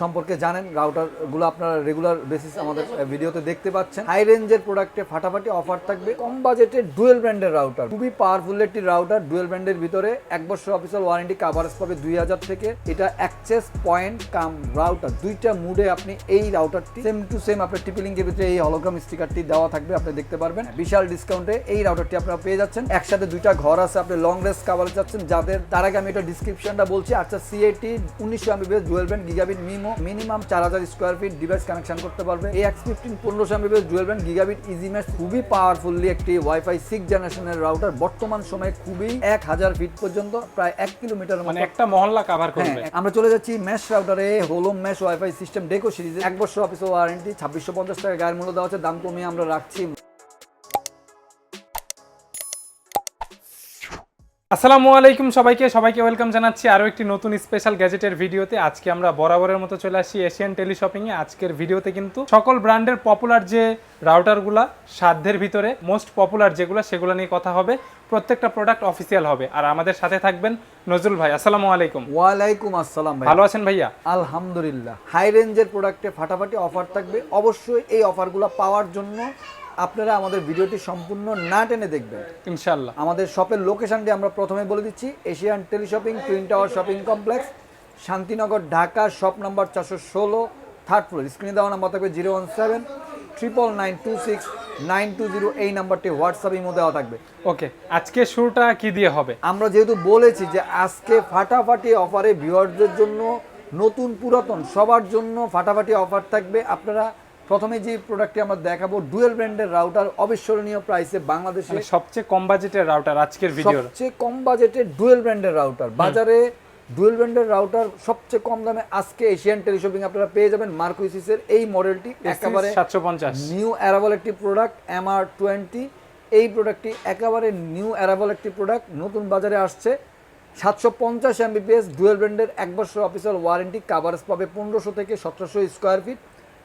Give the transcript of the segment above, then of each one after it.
সম্পর্কে জানেন রাউটারগুলো আপনারা রেগুলার বেসিস আমাদের ভিডিওতে দেখতে পাচ্ছেন। হাই রেঞ্জের প্রোডাক্টে ফাটাফাটি অফার থাকবে। কম বাজেটের ডুয়েল ব্র্যান্ডের রাউটার খুবই পাওয়ারফুল একটি রাউটার ডুয়েল ব্র্যান্ডের ভিতরে এক বছর অফিসিয়াল ওয়ারেন্টি কাভারেজ পাবে দুই হাজার থেকে। এটা অ্যাক্সেস পয়েন্ট কাম রাউটার দুইটা মুডে আপনি এই রাউটারটি সেম টু সেম আপনার টিপি লিঙ্কের ভিতরে এই হলোগ্রাম স্টিকারটি দেওয়া থাকবে, আপনি দেখতে পারবেন। বিশাল ডিসকাউন্টে এই রাউটারটি আপনারা পেয়ে যাচ্ছেন। একসাথে দুইটা ঘর আছে, আপনি লং রেঞ্জ কাভারেজ যাচ্ছেন। যাদের, তার আগে আমি এটা ডিসক্রিপশনটা বলছি। আচ্ছা সিএটি উনিশশো Mbps dual band gigabit MIMO minimum চার হাজার স্কোয়ার ফিট ডিভাইস কানেকশন করতে পারবে। এই এক্স ফিফটিন পনেরোশো Mbps dual band gigabit EasyMesh খুবই পাওয়ারফুলি একটি ওয়াইফাই সিক্স জেনারেশনের রাউটার বর্তমান সময়ে খুবই এক হাজার ফিট পর্যন্ত প্রায় এক কিলোমিটার মানে একটা মহল্লা কাভার করবে। হ্যাঁ, আমরা চলে যাচ্ছি মেশ রাউটারে হোলোম মেশ ওয়াইফাই সিস্টেম ডেকো সিরিজে এক বছর অফিস ওয়ারেন্টি ছাব্বিশশো পঞ্চাশ টাকা গায়ের মূল্য দেওয়া আছে দাম কমিয়ে আমরা রাখছি। আসসালামু আলাইকুম সবাইকে সবাইকে ওয়েলকাম জানাচ্ছি আরও একটি নতুন স্পেশাল গ্যাজেটের ভিডিওতে। আজকে আমরা বরাবরের মতো চলে আসি এশিয়ান টেলিশপিংয়ে আজকের ভিডিওতে কিন্তু সকল ব্র্যান্ডের পপুলার যে রাউটারগুলা সাধ্যের ভিতরে মোস্ট পপুলার যেগুলো সেগুলো নিয়ে কথা হবে। প্রত্যেকটা প্রোডাক্ট অফিসিয়াল হবে। আর আমাদের সাথে থাকবেন নজরুল ভাই। আসসালামু আলাইকুম। ওয়ালাইকুম আসসালাম ভাই ভালো আছেন ভাইয়া? আলহামদুলিল্লাহ। হাই রেঞ্জের প্রোডাক্টে ফাটাফাটি অফার থাকবে। অবশ্যই এই অফারগুলো পাওয়ার জন্য আপনারা আমাদের ভিডিওটি সম্পূর্ণ না টেনে দেখবেন। ইনশাল্লাহ আমাদের শপের লোকেশনটি আমরা প্রথমে বলে দিচ্ছি Asian teleshopping twin tower shopping complex Shantinagar Dhaka shop number চারশো ষোলো থার্ড ফ্লোর। স্ক্রিনে দেওয়া নাম্বার থাকবে zero one seven triple nine two six nine two zero এই নাম্বারটি হোয়াটসঅ্যাপ ইমো দেওয়া থাকবে। ওকে আজকে শুরুটা কি দিয়ে হবে? আমরা যেহেতু বলেছি যে আজকে ফাটাফাটি অফারে ভিউয়ারদের জন্য নতুন পুরাতন সবার জন্য ফাটাফাটি অফার থাকবে। আপনারা প্রথমে যে প্রোডাক্টটি আমরা দেখাবো ডুয়েল ব্র্যান্ডের রাউটার অবিস্মরণীয় প্রাইসে বাংলাদেশে মানে সবচেয়ে কম বাজেটের রাউটার আজকের ভিডিওর সবচেয়ে কম বাজেটের ডুয়েল ব্র্যান্ডের রাউটার বাজারে ডুয়েল ব্র্যান্ডের রাউটার সবচেয়ে কম দামে আজকে এশিয়ান টেলিশপিং আপনারা পেয়ে যাবেন মার্কুইসিসের এই মডেলটি একেবারে সাতশো পঞ্চাশ। নিউ অ্যারাবল একটি প্রোডাক্ট এম আর টোয়েন্টি এই প্রোডাক্টটি একেবারে নিউ অ্যারাবল একটি প্রোডাক্ট নতুন বাজারে আসছে। সাতশো পঞ্চাশ এমবিপিএস ডুয়েল ব্র্যান্ডের এক বছর অফিসিয়াল ওয়ারেন্টি কাভারেজ পাবে পনেরোশো থেকে সতেরোশো স্কোয়ার ফিট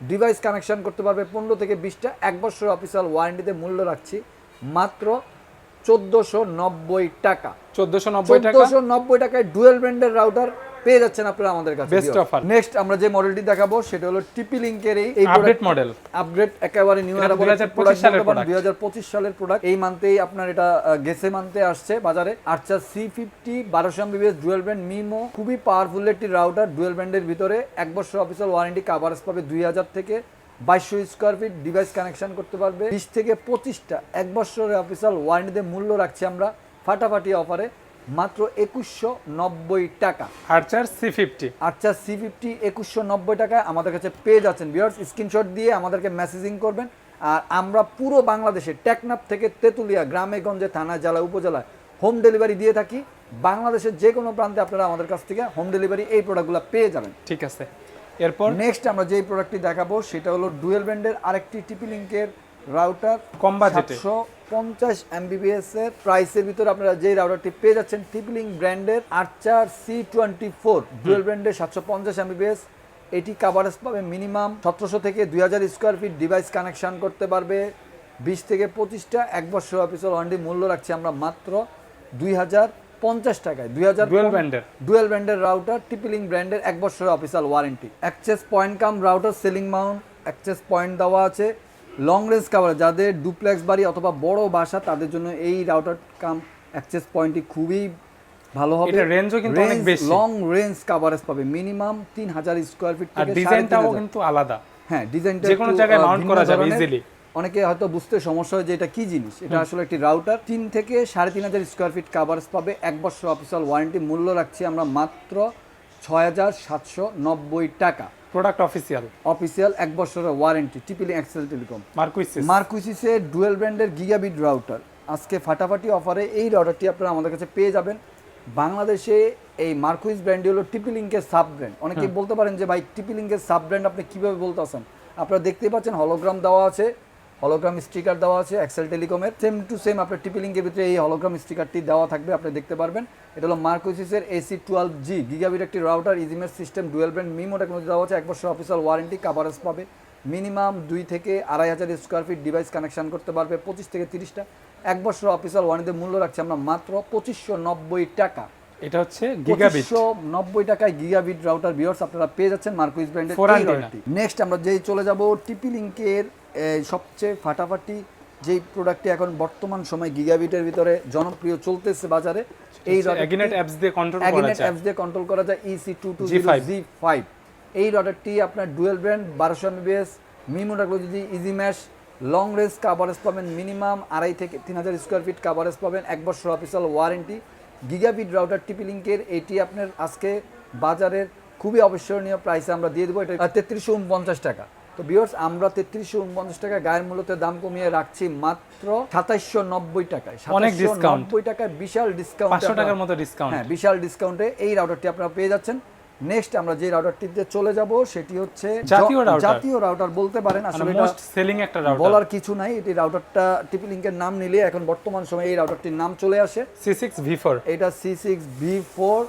ডিভাইস কানেকশান করতে পারবে। পনেরো থেকে বিশটা এক বছর অফিসিয়াল ওয়ারেন্টিতে মূল্য রাখছি মাত্র চোদ্দোশো নব্বই টাকা। চোদ্দশো নব্বই টাকা? চোদ্দোশো নব্বই টাকায় ডুয়েল ব্র্যান্ডের রাউটার পেয়ে যাচ্ছেন আপনারা আমাদের কাছে Best offer. নেক্সট আমরা যে মডেলটি দেখাবো সেটা হলো টিপি লিঙ্কের এই আপডেট মডেল আপগ্রেড একেবারে নিউ এটা 2025 সালের হাজার পঁচিশ সালের প্রোডাক্ট এই মান্থেই আপনার এটা গেছে মান্থে আসছে বাজারে। আচ্ছা সি ফিফটি বারোশো এমবিবিএস ডুয়েল ব্র্যান্ড মিমো খুবই পাওয়ারফুল একটি রাউটার ডুয়েল ব্র্যান্ডের ভিতরে। এক বছর অফিসিয়াল ওয়ারেন্টি কাভারেজ পাবে দুই হাজার থেকে বাইশশো স্কোয়ার ফিট ডিভাইস কানেকশন করতে পারবে। বিশ থেকে পঁচিশটা এক বছরের অফিসিয়াল ওয়ারেন্টিতে মূল্য রাখছি আমরা ফাটাফাটি অফারে মাত্র একুশশো নব্বই টাকা। Archer C fifty Archer C fifty একুশশো নব্বই টাকায় আমাদের কাছে পেয়ে যাচ্ছেন বিয়ার্স স্ক্রিনশট দিয়ে আমাদেরকে মেসেজিং করবেন। আর আমরা পুরো বাংলাদেশে টেকনাফ থেকে তেঁতুলিয়া গ্রামে গঞ্জে থানা জেলা উপজেলায় হোম ডেলিভারি দিয়ে থাকি। বাংলাদেশের যে কোনো প্রান্তে আপনারা আমাদের কাছ থেকে হোম ডেলিভারি এই প্রোডাক্টগুলো পেয়ে যাবেন। ঠিক আছে। এরপর? নেক্সট আমরা যেই প্রোডাক্টটি দেখাবো সেটা হলো ডুয়েল ব্র্যান্ডের আরেকটি টিপি লিঙ্কের রাউটার কম বাজেটে। পঞ্চাশ এমবিবিএস এর প্রাইসের ভিতরে আপনারা যেই রাউটারটি পেয়ে যাচ্ছেন টিপি লিঙ্ক ব্র্যান্ডের Archer C twenty four dual ব্র্যান্ডের সাতশো পঞ্চাশ এমবিবিএস এটি কাভারেজ পাবে মিনিমাম সতেরোশো থেকে দুই হাজার স্কোয়ার ফিট ডিভাইস কানেকশন করতে পারবে। বিশ থেকে পঁচিশটা এক বছর অফিসের ওয়ারেন্টি মূল্য রাখছি আমরা মাত্র দুই হাজার পঞ্চাশ টাকায়। দুই হাজার ডুয়েল এর। ডুয়েল ব্র্যান্ডের রাউটার টিপিলিং ব্র্যান্ডের এক বছরের official warranty access point cum router ceiling mount access point দেওয়া আছে। লং রেঞ্জ কাভার যাদের ডুপ্লেক্স বাড়ি অথবা বড় বাসা তাদের জন্য এই রাউটার কাম অ্যাক্সেস পয়েন্টটি খুবই ভালো হবে। এটার range-ও কিন্তু অনেক বেশি। লং রেঞ্জ কাভারেজ পাবে। মিনিমাম তিন হাজার স্কোয়ার ফিট আর থেকে ডিজাইনটাও কিন্তু আলাদা। হ্যাঁ ডিজাইনটা যে কোনো জায়গায় ভিন্ন করা যাবে easily। অনেকে হয়তো বুঝতে সমস্যা হয় যে এটা কি জিনিস? এটা আসলে একটি রাউটার তিন থেকে সাড়ে তিন হাজার স্কোয়ার ফিট কাভারেজ পাবে। এক বছর অফিসিয়াল ওয়ারেন্টি মূল্য রাখছি আমরা মাত্র ছয় হাজার সাতশো নব্বই টাকা। প্রোডাক্ট অফিসিয়াল অফিসিয়াল এক বছরের warranty TP Link Excel telecom Mercusys মার্কুইসিসে dual ব্র্যান্ডের গিগাবিট রাউটার আজকে ফাটাফাটি অফারে এই রাউটারটি আপনারা আমাদের কাছে পেয়ে যাবেন। বাংলাদেশে এই মার্কুইস ব্র্যান্ডটি হলো টিপিলিঙ্কের সাব ব্র্যান্ড অনেকেই বলতে পারেন যে ভাই টিপিলিঙ্কের সাব ব্র্যান্ড আপনি কীভাবে বলতে আসেন আপনারা দেখতেই পাচ্ছেন হলোগ্রাম দেওয়া আছে। হলোগ্রাম স্টিকার দেওয়া আছে এক্সেল টেলিকমের সেম টু সেম আপনার টিপিলিঙ্কের ভিতরে এই হলোগ্রাম স্টিকারটি দেওয়া থাকবে আপনি দেখতে পারবেন। এটা হলো মার্কুইসিসের এসি টুয়েলভ জি গিগাবিট একটি router ইজিমের system dual brand MIMO technology দেওয়া আছে। এক বছর অফিসিয়াল ওয়ারেন্টি কাভারেজ পাবে। মিনিমাম দুই থেকে আড়াই হাজার স্কোয়ার ফিট ডিভাইস কানেকশন করতে পারবে পঁচিশ থেকে তিরিশটা। এক বছর অফিসিয়াল ওয়ারেন্টির মূল্য রাখছি আমরা মাত্র পঁচিশশো নব্বই টাকা। এটা হচ্ছে গিগাবিট পঁচিশশো নব্বই টাকায় গিগাবিট রাউটার বিয়ার্স আপনারা পেয়ে যাচ্ছেন মার্কুইস ব্র্যান্ডের নেক্সট আমরা যেই চলে যাব টিপি লিঙ্কের সবচেয়ে ফাটাফাটি যেই প্রোডাক্টটি এখন বর্তমান সময় গিগাবিটের ভিতরে জনপ্রিয় চলতেছে বাজারে এই অ্যাগিনেট অ্যাপস দিয়ে কন্ট্রোল করা যায়। অ্যাপস দিয়ে কন্ট্রোল করা যায় EC two two G five এই রডারটি আপনার ডুয়েল ব্র্যান্ড বারোশো MBS MIMO technology easy mesh long range coverage পাবেন মিনিমাম আড়াই থেকে তিন হাজার স্কোয়ার ফিট কাভারেজ পাবেন এক বছর official warranty gigabit router TP লিঙ্কের এটি আপনার আজকে বাজারের খুবই অবিস্মরণীয় প্রাইসে আমরা দিয়ে দেবো এটা তেত্রিশশো উনপঞ্চাশ টাকা। তো বিয়ার্স আমরা তেত্রিশশো উনপঞ্চাশ টাকা গায়ের মূল্যতে দাম কমিয়ে রাখছি মাত্র সাতাইশশো নব্বই টাকায়। অনেক। নব্বই টাকায় বিশাল ডিসকাউন্ট পাঁচশো টাকার মতো ডিসকাউন্ট হ্যাঁ বিশাল ডিসকাউন্টে এই রাউটারটি আপনারা পেয়ে যাচ্ছেন। নেক্সট আমরা যে রাউটারটিতে চলে যাব সেটি হচ্ছে জাতীয় রাউটার বলতে পারেন। মানে আসলে মোস্ট সেলিং একটা রাউটার বলার কিছু নাই। এটি রাউটারটা টিপি লিঙ্কের নাম নিলে এখন বর্তমান সময়ে এই রাউটারটির নাম চলে আসে। সি সিক্স ভি ফোর এটা সি সিক্স ভি ফোর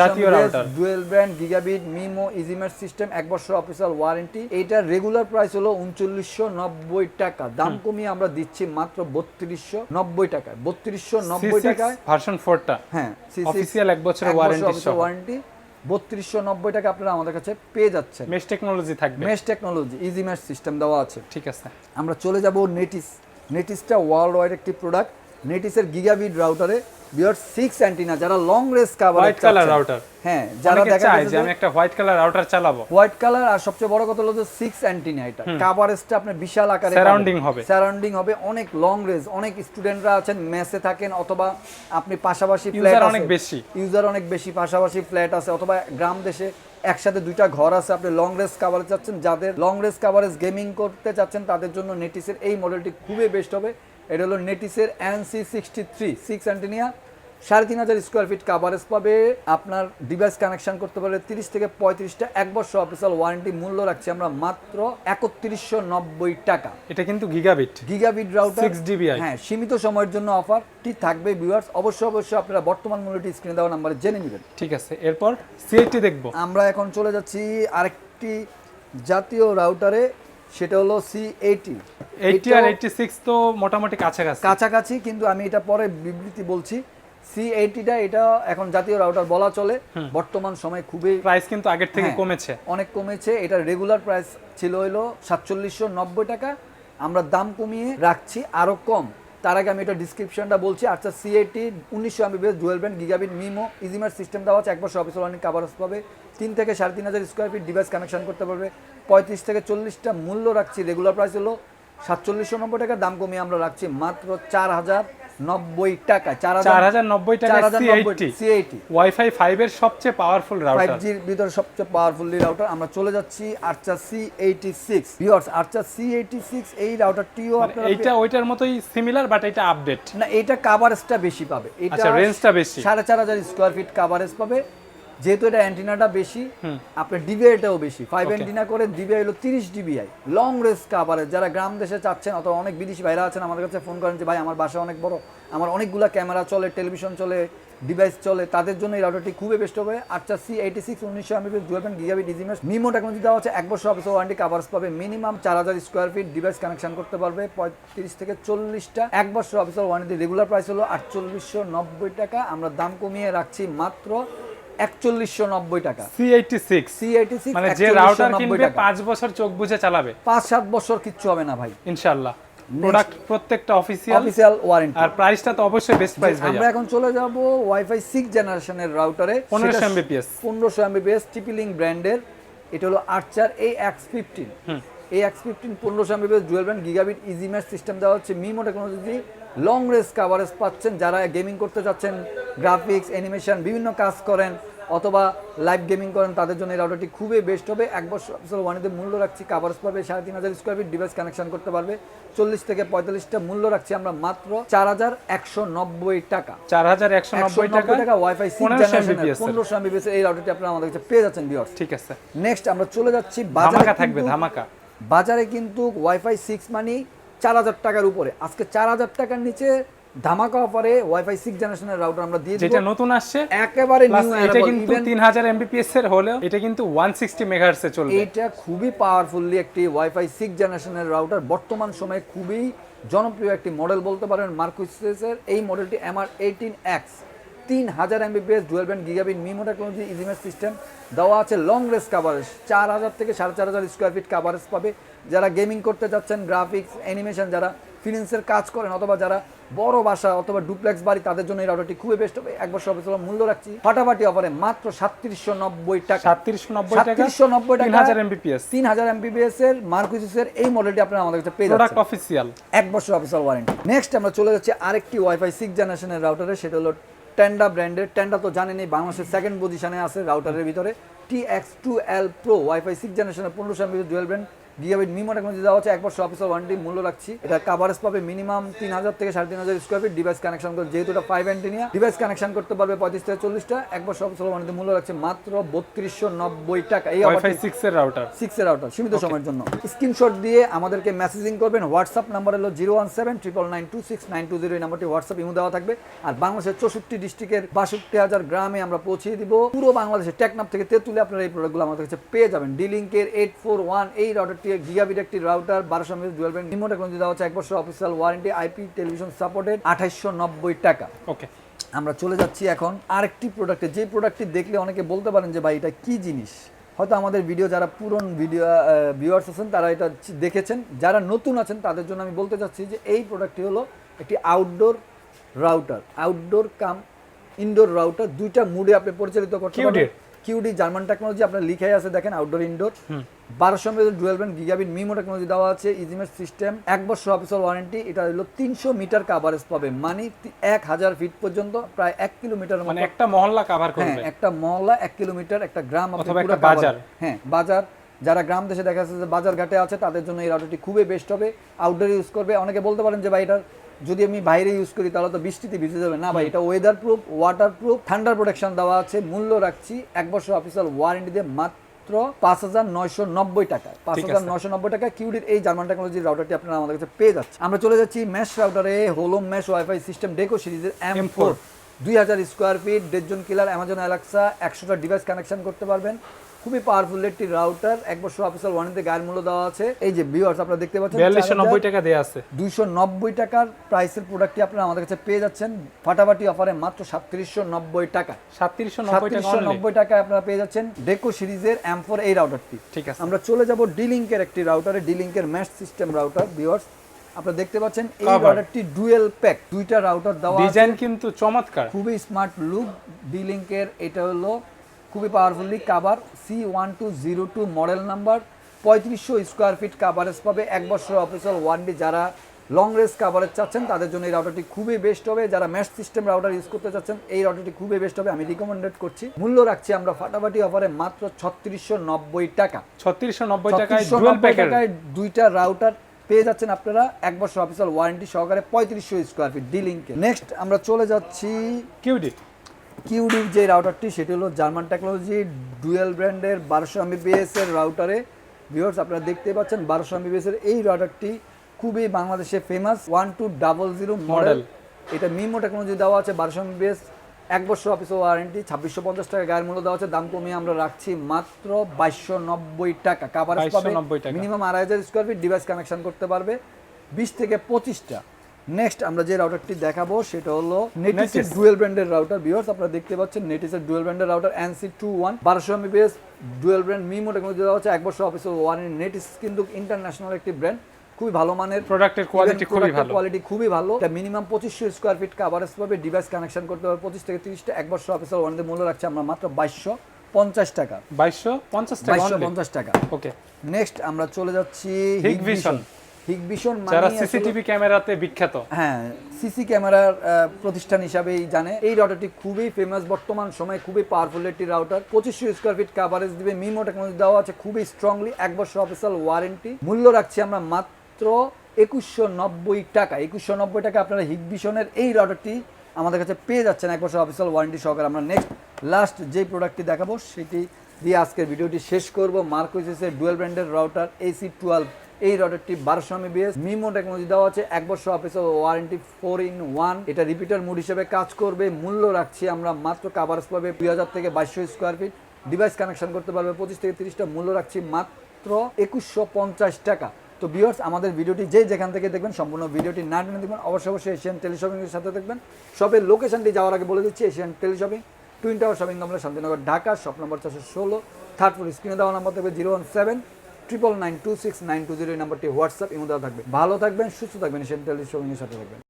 জাতীয় router। Dual brand gigabit MIMO easy mesh system এক বছর অফিসিয়াল ওয়ারেন্টি। এইটার রেগুলার প্রাইস হলো উনচল্লিশশো নব্বই টাকা। দাম কমিয়ে আমরা দিচ্ছি মাত্র বত্রিশশো নব্বই টাকায়। বত্রিশশো নব্বই টাকায় ভার্সন ফোরটা হ্যাঁ Official এক বছরের warranty ওয়ারেন্টি বত্রিশশো নব্বই টাকা আপনারা আমাদের কাছে পেয়ে যাচ্ছেন। মেশ টেকনোলজি থাকবে। Mesh technology easy mesh system দেওয়া আছে। ঠিক আছে। আমরা চলে যাব নেটিস নেটিসটা ওয়ার্ল্ড ওয়াইড একটি প্রোডাক্ট নেটিসের গিগাবিট রাউটারে বিয়ার সিক্স অ্যান্টিনা যারা long race cover white colour router হ্যাঁ যারা দেখা যাচ্ছে আমি একটা হোয়াইট কালার রাউটার চালাবো। হোয়াইট কালার আর সবচেয়ে বড় কথা হলো যে সিক্স অ্যান্টিনা এটা। কাভারেজটা আপনার বিশাল আকারে Surrounding হবে। সারাউন্ডিং হবে অনেক লং রেঞ্জ অনেক স্টুডেন্টরা আছেন মেসে থাকেন অথবা আপনি পাশাপাশি ফ্ল্যাট অনেক বেশি। ইউজার অনেক বেশি পাশাপাশি ফ্ল্যাট আছে অথবা গ্রাম দেশে একসাথে দুইটা ঘর আছে আপনি লং রেঞ্জ কাভারেজ চাচ্ছেন যাদের লং রেঞ্জ কাভারেজ গেমিং করতে চাচ্ছেন তাদের জন্য নেটিসের এই মডেলটি খুবই বেস্ট হবে। এটা হলো নেটিসের NC sixty three six antenna সাড়ে তিন হাজার স্কোয়ার ফিট কাভারেজ পাবে। আপনার ডিভাইস কানেকশন করতে পারবে তিরিশ থেকে পঁয়ত্রিশটা এক বছর অফিসিয়াল ওয়ারেন্টি মূল্য রাখছি আমরা মাত্র একত্রিশশো নব্বই টাকা। এটা কিন্তু গিগাবিট গিগাবিট রাউটার 6 DBI হ্যাঁ সীমিত সময়ের জন্য অফারটি থাকবে ভিউয়ার্স অবশ্যই অবশ্যই আপনারা বর্তমান মূল্যটি স্ক্রিনে দেওয়া নাম্বারে জেনে নেবেন। ঠিক আছে এরপর সিআইটি দেখব। আমরা এখন চলে যাচ্ছি আরেকটি জাতীয় রাউটারে সেটা হলো সি এইটি এইটি আর এইটি সিক্স তো মোটামুটি কাছাকাছি। কাছাকাছি কিন্তু আমি এটা পরে বিবৃতি বলছি। সি এইটিটা এটা এখন জাতীয় রাউটার বলা চলে। বর্তমান সময় খুবই প্রাইস কিন্তু আগের থেকে হ্যাঁ, কমেছে। অনেক কমেছে। এটা রেগুলার প্রাইস ছিল হলো সাতচল্লিশশো নব্বই টাকা। আমরা দাম কমিয়ে রাখছি আরও কম। তার আগে আমি এটা ডিসক্রিপশনটা বলছি। আচ্ছা সিএটি উনিশশো MBBS dual band gigabit MIMO easy mesh system দেওয়া আছে। এক বছর অফিস অনেক কাভারস পাবে। তিন থেকে সাড়ে তিন হাজার স্কোয়ার ফিট ডিভাইস কানেকশন করতে পারবে। পঁয়ত্রিশ থেকে চল্লিশটা মূল্য রাখছি। রেগুলার প্রাইস হলো সাতচল্লিশশো নব্বই টাকা, দাম কমিয়ে আমরা রাখছি মাত্র চার হাজার নব্বই টাকা চার হাজার নব্বই টাকা সিআইটি ওয়াইফাই ফাইভ এর সবচেয়ে পাওয়ারফুল ফাইভ রাউটার জির ভিতরে সবচেয়ে পাওয়ারফুল রাউটার আমরা চলে যাচ্ছি Archer C eighty six viewers Archer C eighty six এই রাউটারটিও আপনারা মানে এইটা ওইটার মতোই সিমিলার বাট এটা আপডেট না এটা কাভারেজটা বেশি পাবে। এটা আচ্ছা, range-টা বেশি। সাড়ে চার হাজার স্কোয়ার ফিট কাভারেজ পাবে। যেহেতু এটা অ্যান্টিনাটা বেশি আপনার ডিবিআইটাও বেশি। ফাইভ অ্যান্টিনা করে ডিবিআই হলো তিরিশ ডিবিআই লং রেঞ্জ কাভারেজ যারা গ্রাম দেশে চাচ্ছেন অথবা অনেক বিদেশি ভাইরা আছেন আমাদের কাছে ফোন করেন যে ভাই আমার বাসা অনেক বড় আমার অনেকগুলা ক্যামেরা চলে টেলিভিশন চলে ডিভাইস চলে তাদের জন্য এই রাউটারটি খুবই বেস্ট হবে। আচ্ছা সি এইটি সিক্স উনিশশো Mbps dual gigabit EasyMesh MIMO technology দেওয়া আছে এক বছর অফিস ওয়ারেন্টি কাভার্স পাবে। মিনিমাম চার হাজার স্কোয়ার ফিট ডিভাইস কানেকশন করতে পারবে। পঁয়ত্রিশ থেকে চল্লিশটা এক বছর অফিস ওয়ারেন্টি রেগুলার প্রাইস হলো আটচল্লিশশো নব্বই টাকা। আমরা দাম কমিয়ে রাখছি মাত্র একচল্লিশশো নব্বই টাকা। CIT six C eighty six মানে যে রাউটার কিনবে পাঁচ বছর চোখ বুঝে চালাবে। পাঁচ সাত বছর কিচ্ছু হবে না ভাই। ইনশাআল্লাহ। প্রোডাক্ট প্রত্যেকটা অফিসিয়াল অফিসিয়াল ওয়ারেন্টি আর প্রাইসটা তো অবশ্যই বেস্ট প্রাইস ভাইয়া। আমরা এখন চলে যাব ওয়াইফাই সিক্স জেনারেশনের রাউটারে 1500 Mbps পনেরোশো এমবিপিএস টিপিলিং ব্র্যান্ডের এটা হলো আর্চার এ এক্স ফিফটিন এই এক্স ফিফটিন পনেরোশো Mbps dual brand gigabit easy match system দেওয়া হচ্ছে। MIMO technology long range coverage পাচ্ছেন যারা গেমিং করতে চাচ্ছেন গ্রাফিক্স অ্যানিমেশন বিভিন্ন কাজ করেন অথবা লাইভ গেমিং করেন তাদের জন্য এই রাউটারটি খুবই বেস্ট হবে। এক বছর ওয়ানিতে মূল্য রাখছি কাভারেজ পাবে সাড়ে তিন হাজার স্কোয়ার ফিট ডিভাইস কানেকশন করতে পারবে। চল্লিশ থেকে পঁয়তাল্লিশটা মূল্য রাখছি আমরা মাত্র চার হাজার একশো নব্বই টাকা। চার হাজার একশো নব্বই টাকা ওয়াইফাই পনেরোশো এমবিপিএস এই রাউটারটি আপনারা আমাদের কাছে পেয়ে যাচ্ছেন বিয়ার্স ঠিক আছে। নেক্সট আমরা চলে যাচ্ছি বাজারে থাকবে ধামাকা। বাজারে কিন্তু ওয়াইফাই সিক্স মানি চার হাজার টাকার উপরে। আজকে চার হাজার টাকার নিচে ধামাকা অফারে ওয়াইফাই সিক্স জেনারেশনের রাউটার আমরা দিয়ে যেটা নতুন আসছে একেবারে এটা কিন্তু তিন হাজার এমবিপিএস এর হলেও এটা কিন্তু ওয়ান সিক্সটি মেগাহার্স এ চলবে। এটা খুবই পাওয়ারফুলি একটি ওয়াইফাই সিক্স জেনারেশনের রাউটার বর্তমান সময়ে খুবই জনপ্রিয় একটি মডেল বলতে পারেন মার্কুইসেসের এই মডেলটি এমআর এইটিন এক্স তিন হাজার Mbps dual band gigabit MIMO technology easy mesh system দেওয়া আছে লং রেস কাভারেজ চার হাজার থেকে সাড়ে চার হাজার স্কোয়ার ফিট কাভারেজ পাবে। যারা গেমিং করতে যাচ্ছেন গ্রাফিক্স অ্যানিমেশন যারা ফিলিংসের কাজ করেন অথবা যারা বড় বাসা অথবা ডুপ্লেক্স বাড়ি তাদের জন্য এই রাউটারটি খুবই বেস্ট হবে। এক বছর অফিস মূল্য রাখছি। ফাটাফাটি অফারে মাত্র সাতত্রিশশো নব্বই টাকা। সাতত্রিশশো নব্বই সাতত্রিশশো নব্বই টাকা হাজার এমবিপিএস তিন হাজার এমবিবিএস এর মার্কুইসের এই মডেলটি আপনারা আমাদের কাছে পেয়ে প্রোডাক্ট অফিসিয়াল এক বছর অফিসিয়াল ওয়ারেন্টি নেক্সট আমরা চলে যাচ্ছি আরেকটি ওয়াইফাই সিক্স জেনারেশনের রাউটারে সেটা হলো টেন্ডা ব্র্যান্ডের, টেন্ডা তো জানেনই, বাংলাদেশের সেকেন্ড পজিশনে আছে রাউটারের ভিতরে T X two L pro wifi six জেনারেশনের পনেরোশো MB dual brand gigabit MIMO technology দেওয়া হচ্ছে এক বছর অফিসিয়াল ওয়ারেন্টি মূল্য রাখছি। এটা কাভারেজ পাবে মিনিমাম তিন হাজার থেকে সাড়ে তিন হাজার স্কোয়ার ফিট ডিভাইস কানেকশন করে যেহেতু এটা ফাইভ অ্যান্টিনিয়া ডিভাইস কানেকশন করতে পারবে পঁয়ত্রিশ থেকে চল্লিশটা এক বছর অফিসিয়াল ওয়ারেন্টি মূল্য রাখছে মাত্র বত্রিশশো নব্বই টাকা। এই ওয়াইফাই অফারটি সিক্স এর রাউটার সিক্স এর আউটার সীমিত সময়ের জন্য। স্ক্রিনশট দিয়ে আমাদেরকে মেসেজিং করবেন হোয়াটসঅ্যাপ নাম্বার হলো zero one seven triple nine two six nine two zero এই নাম্বারটি হোয়াটসঅ্যাপ ইমো দেওয়া থাকবে। আর বাংলাদেশের চৌষট্টি ডিস্ট্রিক্টের বাষট্টি হাজার গ্রামে আমরা পৌঁছিয়ে দিব। পুরো বাংলাদেশের টেকনাপ থেকে তেঁতুলে আপনারা এই প্রোডাক্টগুলো আমাদের কাছে পেয়ে যাবেন। ডিলিঙ্কের এইট ফোর ওয়ান এই রাউটারটি গিগাবিট একটি রাউটার বারোশো MS dual band remote technology দেওয়া হচ্ছে এক বছর official warranty IP television supported আঠাইশশো নব্বই টাকা। ওকে আমরা চলে যাচ্ছি এখন আরেকটি প্রোডাক্টে যে প্রোডাক্টটি দেখলে অনেকে বলতে পারেন যে ভাই এটা কি জিনিস? হয়তো আমাদের ভিডিও যারা পুরন ভিডিও ভিউয়ার্স আছেন তারা এটা দেখেছেন। যারা নতুন আছেন তাদের জন্য আমি বলতে চাচ্ছি যে এই প্রোডাক্টটি হলো একটি outdoor router outdoor cum indoor router দুইটা মুডে আপনি পরিচালিত করতে QD পারবেন। কিউডি জার্মান টেকনোলজি আপনার লিখাই আছে দেখেন আউটডোর ইনডোর বারোশো ML dual band gigabit MIMO technology দেওয়া আছে ইজিমেজ সিস্টেম এক বছর অফিসিয়াল ওয়ারেন্টি এটা হলো তিনশো মিটার কাভারেজ পাবে। মানে এক হাজার ফিট পর্যন্ত প্রায় এক কিলোমিটার মানে একটা মহল্লা কাভার হ্যাঁ করবে একটা মহল্লা এক কিলোমিটার একটা গ্রাম একটা বাজার। হ্যাঁ বাজার। যারা গ্রাম দেশে দেখা যাচ্ছে যে বাজার ঘাটে আছে তাদের জন্য এই রাউটারটি খুবই বেস্ট হবে। আউটডোর ইউজ করবে। অনেকে বলতে পারেন যে ভাই এটার যদি আমি বাইরে ইউজ করি তাহলে তো বৃষ্টিতে ভিজে যাবে। না ভাই এটা ওয়েদার প্রুফ ওয়াটার প্রুফ ঠান্ডার প্রোটেকশন দেওয়া আছে। মূল্য রাখছি এক বছর অফিসিয়াল ওয়ারেন্টি দিয়ে মাত্র পাঁচ হাজার নয়শো নব্বই টাকা পাঁচ হাজার নয়শো নব্বই টাকা কিউডির এই জার্মান টেকনোলজির রাউটারটি আপনারা আমাদের কাছে পেয়ে যাচ্ছে আমরা চলে যাচ্ছি ম্যাশ রাউটারে হোলোম ম্যাশ ওয়াইফাই সিস্টেম ডেকো সিরিজের এম ফোর দুই হাজার স্কোয়ার ফিট দেড়জন কিলার অ্যামাজন অ্যালেক্সা একশোটা ডিভাইস কানেকশন করতে পারবেন। খুবই পাওয়ারফুল একটি রাউটার এক বছর অফিসিয়াল ওয়ারেন্টি গায়ের মূল্য দেওয়া আছে। এই যে ভিউয়ার্স আপনারা দেখতে পাচ্ছেন বিয়াল্লিশশো নব্বই টাকা দেওয়া আছে। দুইশো নব্বই টাকার প্রাইসের প্রোডাক্টটি আপনারা আমাদের কাছে পেয়ে যাচ্ছেন। ফাটাফাটি অফারে মাত্র সাতত্রিশশো নব্বই টাকা। সাতত্রিশশো নব্বই টাকা সাতত্রিশশো only। নব্বই টাকায় আপনারা পেয়ে যাচ্ছেন ডেকো সিরিজের এম ফোর এই রাউটারটি ঠিক আছে। আমরা চলে যাব ডিলিঙ্কের একটি রাউটারে ডিলিঙ্কের ম্যাশ সিস্টেম রাউটার ভিউয়ার্স আপনারা দেখতে পাচ্ছেন এই. রাউটারটি ডুয়েল প্যাক দুইটা রাউটার দেওয়া আছে। ডিজাইন কিন্তু চমৎকার। খুবই স্মার্ট লুক ডিলিঙ্কের এটা হলো খুবই powerfully cover C one two zero two model number পঁয়ত্রিশশো স্কোয়ার ফিট কাভারেজ পাবে। এক বছর অফিসিয়াল ওয়ারেন্টি যারা লং রেঞ্জ কাভারেজ চাচ্ছেন তাদের জন্য এই রাউটারটি খুবই বেস্ট হবে। যারা ম্যাশ সিস্টেম রাউটার ইউজ করতে চাচ্ছেন এই রাউটারটি খুবই বেস্ট হবে। আমি রিকমেন্ডেড করছি। মূল্য রাখছি আমরা ফাটাফাটি অফারে মাত্র ছত্রিশশো নব্বই টাকা। ছত্রিশশো নব্বই টাকায় 3690 ডুয়েল প্যাকের টাকায় দুইটা রাউটার পেয়ে যাচ্ছেন আপনারা। এক বছর অফিসিয়াল ওয়ারেন্টি সহকারে পঁয়ত্রিশশো স্কোয়ার ফিট ডিলিঙ্কে নেক্সট আমরা চলে যাচ্ছি কিউডি কিউডির যে রাউটারটি সেটি হলো জার্মান টেকনোলজি ডুয়েল ব্র্যান্ডের বারোশো এমবিপিএস এর রাউটারে ভিউয়ার্স আপনারা দেখতে পাচ্ছেন বারোশো এমবিপিএস এর এই রাউটারটি খুবই বাংলাদেশে famous one two double zero model এটা মিমো টেকনোলজি দেওয়া আছে বারোশো এমবিপিএস এক বছর অফিস ওয়ারেন্টি ছাব্বিশশো পঞ্চাশ টাকা গায়ের মূল্য দেওয়া আছে দাম কমিয়ে আমরা রাখছি মাত্র বাইশশো নব্বই টাকা। কাভারেজ পাবে 2290 টাকা। মিনিমাম আড়াই হাজার স্কোয়ার ফিট ডিভাইস কানেকশন করতে পারবে। বিশ থেকে পঁচিশটা। নেক্সট আমরা যে রাউটারটি দেখাবো সেটা হলো নেটিসের ডুয়েল ব্র্যান্ডের রাউটার ভিউয়ার্স আপনারা দেখতে পাচ্ছেন নেটিসের ডুয়েল ব্র্যান্ডের রাউটার এনসি টু ওয়ান বারোশো Mbps dual brand MIMO technology দেওয়া হচ্ছে। এক বছর অফিসে ওয়ান নেটিস কিন্তু ইন্টারন্যাশনাল একটি ব্র্যান্ড খুবই ভালো মানের। প্রোডাক্টের কোয়ালিটি খুবই ভালো। কোয়ালিটি খুবই ভালো। এটা মিনিমাম পঁচিশশো স্কোয়ার ফিট কাভারেজ পাবে ডিভাইস কানেকশন করতে পারবে পঁচিশ থেকে তিরিশটা এক বছর অফিসের ওয়ানের মূল্য রাখছে আমরা মাত্র বাইশশো পঞ্চাশ টাকা। বাইশশো পঞ্চাশ টাকা। পঞ্চাশ টাকা। ওকে নেক্সট আমরা চলে যাচ্ছি Hikvision। হিগভিশন যারা সিসিটিভি ক্যামেরাতে বিখ্যাত। হ্যাঁ সিসি ক্যামেরার প্রতিষ্ঠান হিসাবেই জানে। এই রাউটারটি খুবই ফেমাস বর্তমান সময়ে খুবই পাওয়ারফুল একটি রাউটার পঁচিশশো স্কোয়ার ফিট কাভারেজ দিবে। মিমো টেকনোলজি দেওয়া আছে খুবই স্ট্রংলি এক বছর অফিসিয়াল ওয়ারেন্টি মূল্য রাখছি আমরা মাত্র একুশশো নব্বই টাকা। একুশশো নব্বই টাকা আপনারা হিগভিশনের এই রাউটারটি আমাদের কাছে পেয়ে যাচ্ছেন। এক বছর অফিসিয়াল ওয়ারেন্টি সহকারে আমরা নেক্সট লাস্ট যে প্রোডাক্টটি দেখাবো সেটি দিয়ে আজকের ভিডিওটি শেষ করব। মার্কোসিসের ডুয়েল ব্র্যান্ডের রাউটার এসি টুয়েলভ এই রডারটি বারোশো এমবিএস মিমো টেকনোলজি দেওয়া আছে, এক বছর office warranty four in one. এটা রিপিটার মুড হিসেবে কাজ করবে, মূল্য রাখছি আমরা মাত্র কাভার্স পাবে দুই হাজার থেকে বাইশশো স্কোয়ার ফিট ডিভাইস কানেকশন করতে পারবে পঁচিশ থেকে তিরিশটা, মূল্য রাখছি মাত্র একুশশো পঞ্চাশ টাকা। তো বিয়ার্স আমাদের ভিডিওটি যে যেখান থেকে দেখবেন, সম্পূর্ণ ভিডিওটি না টেনে দেখবেন, অবশ্যই অবশ্যই এশিয়ান টেলিশপিংয়ের সাথে দেখবেন। সবের লোকেশনটি যাওয়ার আগে বলে দিচ্ছি Asian teleshopping twin tower shopping complex Shantinagar, Dhaka shop number চারশো ষোলো। থার্ড ফ্লোর স্ক্রিনে দেওয়া নম্বর থাকবে zero one seven triple nine two six nine two zero এই নাম্বারটি হোয়াটসঅ্যাপ ইমোদার থাকবে। ভালো থাকবেন, সুস্থ থাকবেন সেন্ট্রাল সঙ্গে সাথে থাকবেন।